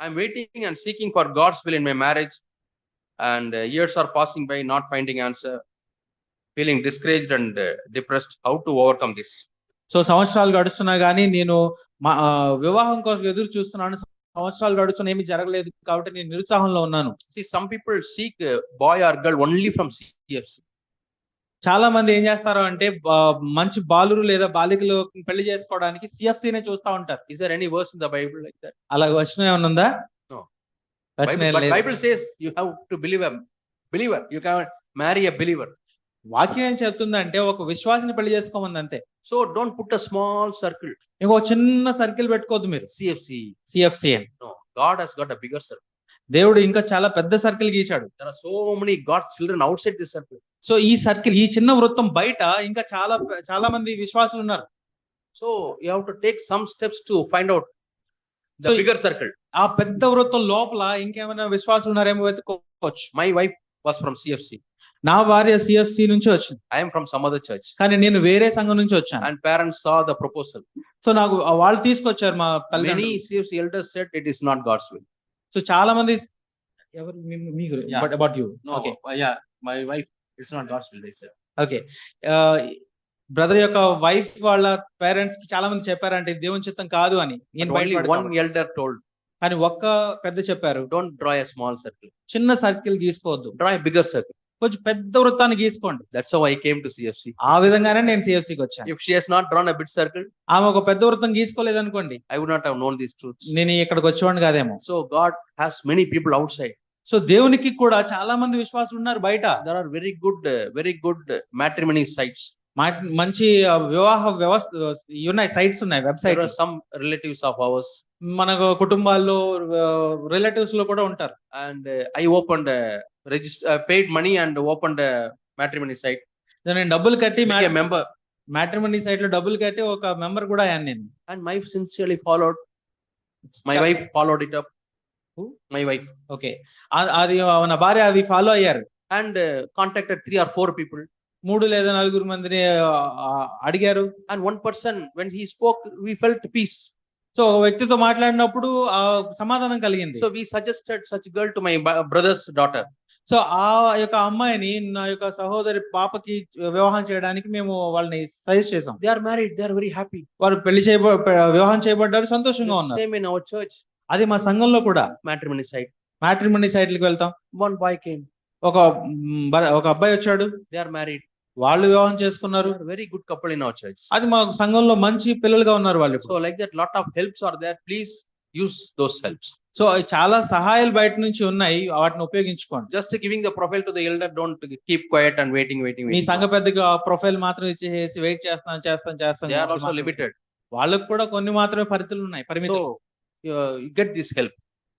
I'm waiting and seeking for God's will in my marriage and years are passing by not finding answer feeling discouraged and depressed how to overcome this so సంవత్సరాలు గడుస్తున్నా కానీ నేను వివాహం కోసం ఎదురు చూస్తున్నాను. సంవత్సరాలు గడుస్తున్న ఏమి జరగలేదు కాబట్టి నేను నిరుత్సాహంలో ఉన్నాను. See some people seek boy or girl only from CFC చాలా మంది ఏం చేస్తారు అంటే మంచి బాలురు లేదా బాలికలు పెళ్ళి చేసుకోవడానికి సిఎఫ్సీ నే చూస్తా ఉంటారు. Sir any verse in Bible అలా వచ్చిన ఏమైనా ఉందా? Bible says you have to believe believer you can marry a believer వాక్యం ఏం చెప్తుందంటే ఒక విశ్వాసిని పెళ్ళి చేసుకోమంది అంతే. So don't put a small circle ఇంకో చిన్న సర్కిల్ పెట్టుకోవద్దు మీరు. CFC CFC God has got a bigger circle దేవుడు ఇంకా చాలా పెద్ద circle గీశాడు. So many God children outside this circle so ఈ సర్కిల్ ఈ చిన్న వృత్తం బయట ఇంకా చాలా చాలా మంది విశ్వాసులు ఉన్నారు. So you have to take some steps to find out the circle. ఆ పెద్ద వృత్తం లోపల ఇంకేమైనా విశ్వాసులు ఉన్నారేమో వెతుకోవచ్చు my wife was from CFC నా భార్య సిఎఫ్సి నుంచి వచ్చింది. I'm from some other church కానీ నేను వేరే సంఘం నుంచి వచ్చాను. And parents saw the proposal so నాకు వాళ్ళు తీసుకొచ్చారు మా తల్లి CFC elder set it is not God's will so చాలా మంది ఎవరు? మీ my wife it's not God's will sir okay brother యొక్క వైఫ్ వాళ్ళ పేరెంట్స్కి చాలా మంది చెప్పారు చెప్పారంటే దేవుని చిత్తం కాదు అని. నేను వన్ ఎల్డర్ టోల్డ్ అని ఒక్క పెద్ద చెప్పారు. Don't draw a small circle చిన్న సర్కిల్ తీసుకోవద్దు. డ్రా బిగ్గర్ సర్కిల్ కొంచెం పెద్ద వృత్తాన్ని తీసుకోండి that's I came to CFC ఆ విధంగానే నేను సిఎఫ్సి వచ్చాను. If she not drawn a big circle ఆమె ఒక పెద్ద వృత్తం తీసుకోలేదు అనుకోండి I would not have known this truth నేను ఇక్కడికి వచ్చేవాడిని కాదేమో. So God has many people outside so దేవునికి కూడా చాలా మంది విశ్వాసులు ఉన్నారు బయట. There are very good very good matrimony sites మంచి వివాహ వ్యవస్థ ఉన్నాయి సైట్స్ ఉన్నాయి website some relatives of ours మన కుటుంబాల్లో రిలేటివ్స్లో కూడా ఉంటారు. And I open register paid money and open matrimony site నేను డబ్బులు కట్టి మెంబర్ మ్యాట్రిమనీ సైట్లో డబ్బులు కట్టి ఒక మెంబర్ కూడా అయ్యాను నేను. And my sincerely followed my wife followed it up my wife okay అది నా భార్య అది ఫాలో అయ్యారు. And contacted three or four people మూడు లేదా నలుగురు మందిని అడిగారు. And one person when he spoke we felt peace so ఒక వ్యక్తితో మాట్లాడినప్పుడు సమాధానం కలిగింది. So we suggested such girl to my brother's daughter so ఆ యొక్క అమ్మాయిని నా యొక్క సహోదరి పాపకి వివాహం చేయడానికి మేము వాళ్ళని సజెస్ట్ చేసాం they are married they are very happy వారు పెళ్ళి చేయబ వివాహం చేయబడ్డారు సంతోషంగా ఉన్నారు. సేమ్ ఇన్ అవర్ చర్చ్ అది మా సంఘంలో కూడా. మ్యాట్రిమనీ సైట్ మ్యాట్రిమనీ సైట్ లకి వెళ్తాం. వన్ బాయ్ కేమ్ ఒక ఒక అబ్బాయి వచ్చాడు. దే ఆర్ మ్యారీడ్ వాళ్ళు వివాహం చేసుకున్నారు. Very good couple in our అది మా సంఘంలో మంచి పిల్లలుగా ఉన్నారు వాళ్ళు so like that lot of helps or they please use those helps so చాలా సహాయాలు బయట నుంచి ఉన్నాయి. వాటిని ఉపయోగించుకోండి. Just giving the profile to elder don't keep quiet and waiting waiting మీ సంఘ పెద్దగా ప్రొఫైల్ మాత్రం ఇచ్చేసి వెయిట్ చేస్తాను చేస్తాం చేస్తాను లిమిటెడ్ వాళ్ళకి కూడా కొన్ని మాత్రమే పరిధులు ఉన్నాయి పరిమితం Uh, get this help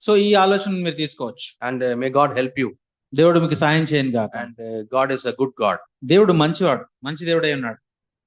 so ఈ ఆలోచన మీరు తీసుకోవచ్చు and uh, may God help you. దేవుడు మీకు సాయం గాక And uh, God is a good God. దేవుడు మంచివాడు మంచి దేవుడై ఉన్నాడు